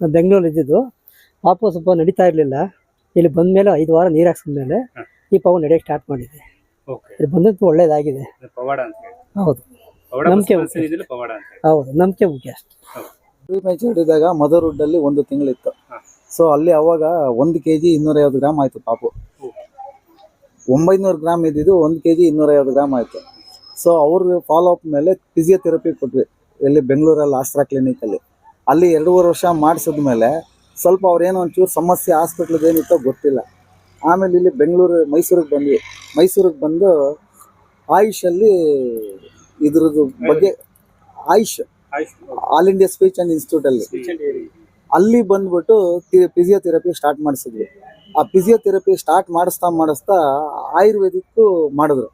ನಾನು ಬೆಂಗಳೂರಲ್ಲಿ ಇದ್ದಿದ್ದು ಪಾಪು ಸ್ವಲ್ಪ ನಡೀತಾ ಇರಲಿಲ್ಲ. ಇಲ್ಲಿ ಬಂದಮೇಲೆ ಐದು ವಾರ ನೀರು ಹಾಕ್ಸಿದ್ಮೇಲೆ. ಈ ಪಾಪು ನಡೆಯಕ್ಕೆ ಸ್ಟಾರ್ಟ್ ಮಾಡಿದೆ. ಓಕೆ ಇದು ಬಂದದ್ದು ಒಳ್ಳೇದಾಗಿದೆ. ಪವಾಡ ಅಂತ ಹೇಳಿ. ಹೌದು. ಪವಾಡ ನಂಬಿಕೆ ಹೌದು ನಂಬಿಕೆ ಮುಖ್ಯ ಅಷ್ಟೇ. ಪ್ರೀ ಮ್ಯಾಚ್ ಇದ್ದಾಗ ಮದರ್ವುಡ್ ಅಲ್ಲಿ ಒಂದು ತಿಂಗಳಿತ್ತು. ಸೊ ಅಲ್ಲಿ ಅವಾಗ ಒಂದು ಕೆ ಜಿ ಇನ್ನೂರೈವತ್ತು ಗ್ರಾಮ್ ಆಯಿತು ಪಾಪು. ಒಂಬೈನೂರು ಗ್ರಾಮ್ ಇದ್ದಿದ್ದು ಒಂದು ಕೆ ಜಿ ಇನ್ನೂರೈವತ್ತು ಗ್ರಾಮ್ ಆಯಿತು. ಸೊ ಅವ್ರ ಫಾಲೋ ಅಪ್ ಮೇಲೆ ಫಿಸಿಯೋಥೆರಪಿ ಕೊಟ್ವಿ. ಇಲ್ಲಿ ಬೆಂಗಳೂರಲ್ಲಿ ಆಸ್ಟ್ರಾ ಕ್ಲಿನಿಕಲ್ಲಿ ಅಲ್ಲಿ ಎರಡೂವರೆ ವರ್ಷ ಮಾಡಿಸಿದ ಮೇಲೆ ಸ್ವಲ್ಪ ಅವ್ರೇನೋ ಒಂಚೂರು ಸಮಸ್ಯೆ ಹಾಸ್ಪಿಟ್ಲದ್ದು ಏನಿತ್ತೋ ಗೊತ್ತಿಲ್ಲ. ಆಮೇಲೆ ಇಲ್ಲಿ ಬೆಂಗಳೂರು ಮೈಸೂರಿಗೆ ಬಂದ್ವಿ. ಮೈಸೂರಿಗೆ ಬಂದು ಆಯುಷಲ್ಲಿ ಇದ್ರದ್ದು ಬಗ್ಗೆ AIISH all India speech and ಇನ್ಸ್ಟಿಟ್ಯೂಟಲ್ಲಿ ಅಲ್ಲಿ. ಬಂದ್ಬಿಟ್ಟು ಫಿಸಿಯೋಥೆರಪಿ ಸ್ಟಾರ್ಟ್ ಮಾಡಿಸಿದ್ವಿ. ಆ ಫಿಸಿಯೋಥೆರಪಿ ಸ್ಟಾರ್ಟ್ ಮಾಡಿಸ್ತಾ ಮಾಡಿಸ್ತಾ ಆಯುರ್ವೇದಿಕ್ಕು ಮಾಡಿದ್ರು.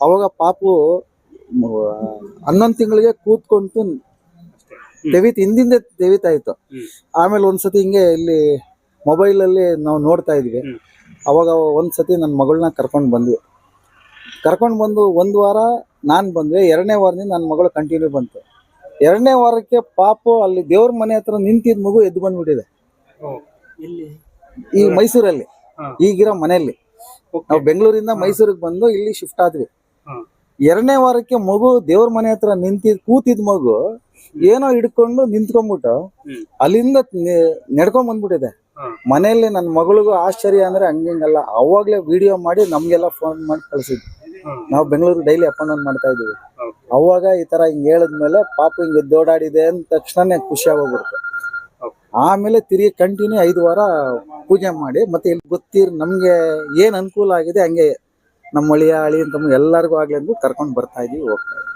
ಅವಾಗ ಪಾಪು ಹನ್ನೊಂದು ತಿಂಗಳಿಗೆ ಕೂತ್ಕೊಂಡು ತೆವಿತ್ ಹಿಂದಿಂದ ತೆವಿತಾ ಇತ್ತು ಹ್ಮ್. ಆಮೇಲೆ ಒಂದ್ಸತಿ ಹಿಂಗೆ ಇಲ್ಲಿ ಮೊಬೈಲಲ್ಲಿ ನಾವು ನೋಡ್ತಾ ಇದ್ವಿ. ಅವಾಗ ಒಂದ್ಸತಿ ನನ್ನ ಮಗಳನ್ನ ಕರ್ಕೊಂಡು ಬಂದ್ವಿ. ಕರ್ಕೊಂಡು ಬಂದು ಒಂದು ವಾರ ನಾನು ಬಂದ್ವಿ. ಎರಡನೇ ವಾರದಿಂದ ನನ್ನ ಮಗಳು ಕಂಟಿನ್ಯೂ ಬಂತು. ಎರಡನೇ ವಾರಕ್ಕೆ ಪಾಪು ಅಲ್ಲಿ ದೇವ್ರ ಮನೆ ಹತ್ರ ನಿಂತಿದ್ ಮಗು ಎದ್ದು ಬಂದ್ಬಿಟ್ಟಿದೆ. ಈ ಮೈಸೂರಲ್ಲಿ. ಈಗಿರೋ ಮನೆಯಲ್ಲಿ. ನಾವು ಬೆಂಗಳೂರಿಂದ ಮೈಸೂರಿಗೆ ಬಂದು ಇಲ್ಲಿ ಶಿಫ್ಟ್ ಆದ್ವಿ. ಎರಡನೇ ವಾರಕ್ಕೆ ಮಗು ದೇವ್ರ ಮನೆ ಹತ್ರ ನಿಂತಿದ್ ಕೂತಿದ್ ಮಗು ಏನೋ ಹಿಡ್ಕೊಂಡು ನಿಂತ್ಕೊಂಡ್ಬಿಟ್ಟು ಅಲ್ಲಿಂದ ನೆಡ್ಕೊಂಡ್ ಬಂದ್ಬಿಟ್ಟಿದೆ. ಮನೆಯಲ್ಲಿ ನನ್ನ ಮಗಳಿಗೂ ಆಶ್ಚರ್ಯ ಅಂದ್ರೆ ಹಂಗಿಂಗಲ್ಲ ಅವಾಗ್ಲೇ ವಿಡಿಯೋ ಮಾಡಿ ನಮ್ಗೆಲ್ಲ ಫೋನ್ ಮಾಡಿ ಕಳ್ಸಿದ್ವಿ. ನಾವು Bengaluru daily up and down ಮಾಡ್ತಾ ಇದೀವಿ ಅವಾಗ ಈ ತರ ಹಿಂಗ್ ಹೇಳಿದ್ಮೇಲೆ ಪಾಪ ಹಿಂಗ್ ಎದ್ದೋಡಾಡಿದೆ ಅಂದ ತಕ್ಷಣನೇ ಖುಷಿ ಆಗೋಗ್ಬಿಡ್ತು. ಆಮೇಲೆ ತಿರುಗಿ ಕಂಟಿನ್ಯೂ ಐದು ವಾರ ಪೂಜೆ ಮಾಡಿ ಮತ್ತೆ ಇಲ್ಲಿ ಗೊತ್ತಿರ್ ನಮ್ಗೆ ಏನ್ ಅನುಕೂಲ ಆಗಿದೆ ಹಂಗೆ ನಮ್ಮ ಅಳಿಯ ಅಳಿ ತಮ್ಮ ಎಲ್ಲರಿಗೂ ಆಗ್ಲಿ ಅಂತ ಕರ್ಕೊಂಡು ಬರ್ತಾ ಇದೀವಿ ಹೋಗ್ತಾ ಇದೀವಿ.